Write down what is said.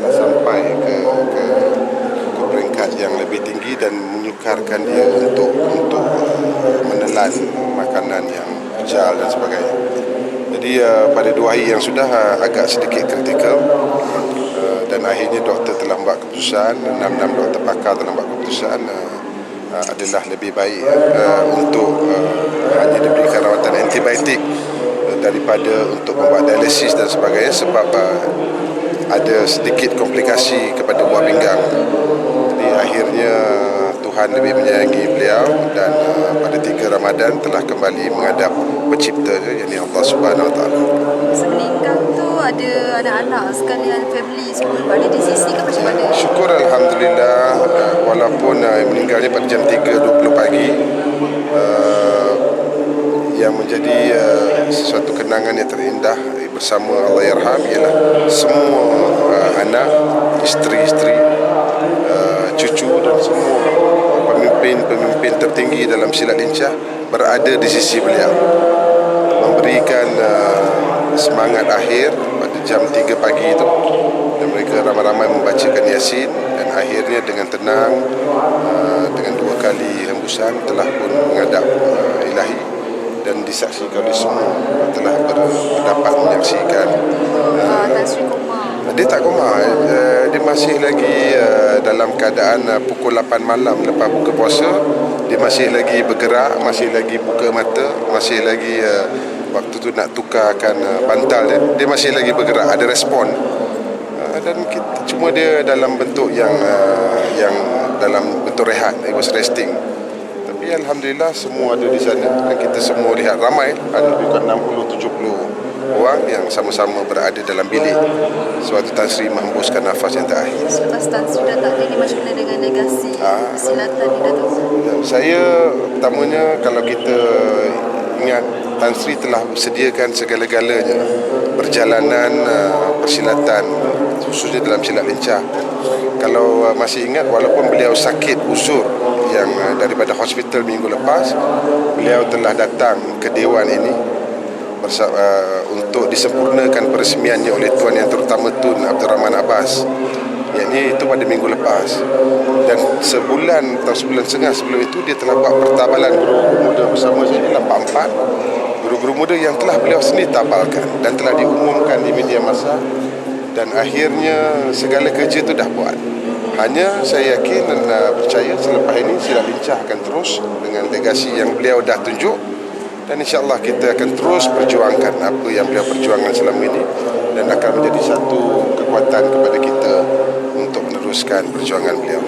sampai ke ke ke peringkat yang lebih tinggi dan menyukarkan dia untuk untuk uh, menelan makanan yang kejal dan sebagainya. Jadi uh, pada dua hari yang sudah uh, agak sedikit kritikal uh, dan akhirnya doktor telah membuat keputusan, enam-enam doktor pakar telah membuat keputusan uh, uh, adalah lebih baik uh, untuk uh, hanya diberikan rawatan antibiotik uh, daripada untuk membuat dialisis dan sebagainya sebab uh, ada sedikit komplikasi kepada buah pinggang. Jadi akhirnya Tuhan lebih menyayangi beliau dan uh, pada 3 Ramadan telah kembali menghadap pencipta yakni Allah Subhanahu Wa Taala. Meninggal tu ada anak-anak sekalian family semua ada di sisi ke macam mana? Syukur Alhamdulillah uh, walaupun uh, meninggalnya pada jam 3.20 pagi uh, menjadi uh, sesuatu kenangan yang terindah bersama Allah Yarham ialah semua uh, anak, isteri-isteri, cucu dan semua pemimpin-pemimpin tertinggi dalam silat lincah berada di sisi beliau. Memberikan semangat akhir pada jam 3 pagi itu. Dan mereka ramai-ramai membacakan Yasin dan akhirnya dengan tenang dengan dua kali hembusan telah pun menghadap ilahi dan disaksikan oleh semua. Telah berdapat menyaksikan. Uh, Koma. dia tak koma uh, dia masih lagi uh, dalam keadaan uh, pukul 8 malam lepas buka puasa. Dia masih lagi bergerak masih lagi buka mata masih lagi uh, waktu tu nak tukarkan uh, bantal dia. Dia masih lagi bergerak ada respon. Uh, dan kita, cuma dia dalam bentuk yang uh, yang dalam bentuk rehat it was resting tapi Alhamdulillah semua ada di sana. Dan kita semua lihat ramai. Ada lebih kurang 60-70 orang yang sama-sama berada dalam bilik. Sewaktu Tan Sri menghembuskan nafas yang terakhir. Selepas Tan Sri dah tak ada ni macam mana dengan legasi Ah. persilatan ni Datuk? Saya pertamanya kalau kita ingat Tan Sri telah sediakan segala-galanya. Perjalanan uh, persilatan khususnya dalam silat lincah. Kalau uh, masih ingat walaupun beliau sakit uzur yang uh, daripada hospital minggu lepas, beliau telah datang ke dewan ini bersa- uh, untuk disempurnakan peresmiannya oleh Tuan Yang Terutama Tun Abdul Rahman Abbas. Yakni itu pada minggu lepas. Dan sebulan atau sebulan setengah sebelum itu dia telah buat pertabalan guru-guru muda bersama saya. Dalam 44 guru-guru muda yang telah beliau sendiri tabalkan dan telah diumumkan di media masa dan akhirnya segala kerja itu dah buat hanya saya yakin dan uh, percaya selepas ini silat lincah akan terus dengan legasi yang beliau dah tunjuk dan insyaAllah kita akan terus perjuangkan apa yang beliau perjuangkan selama ini dan akan menjadi satu kekuatan kepada kita untuk meneruskan perjuangan beliau.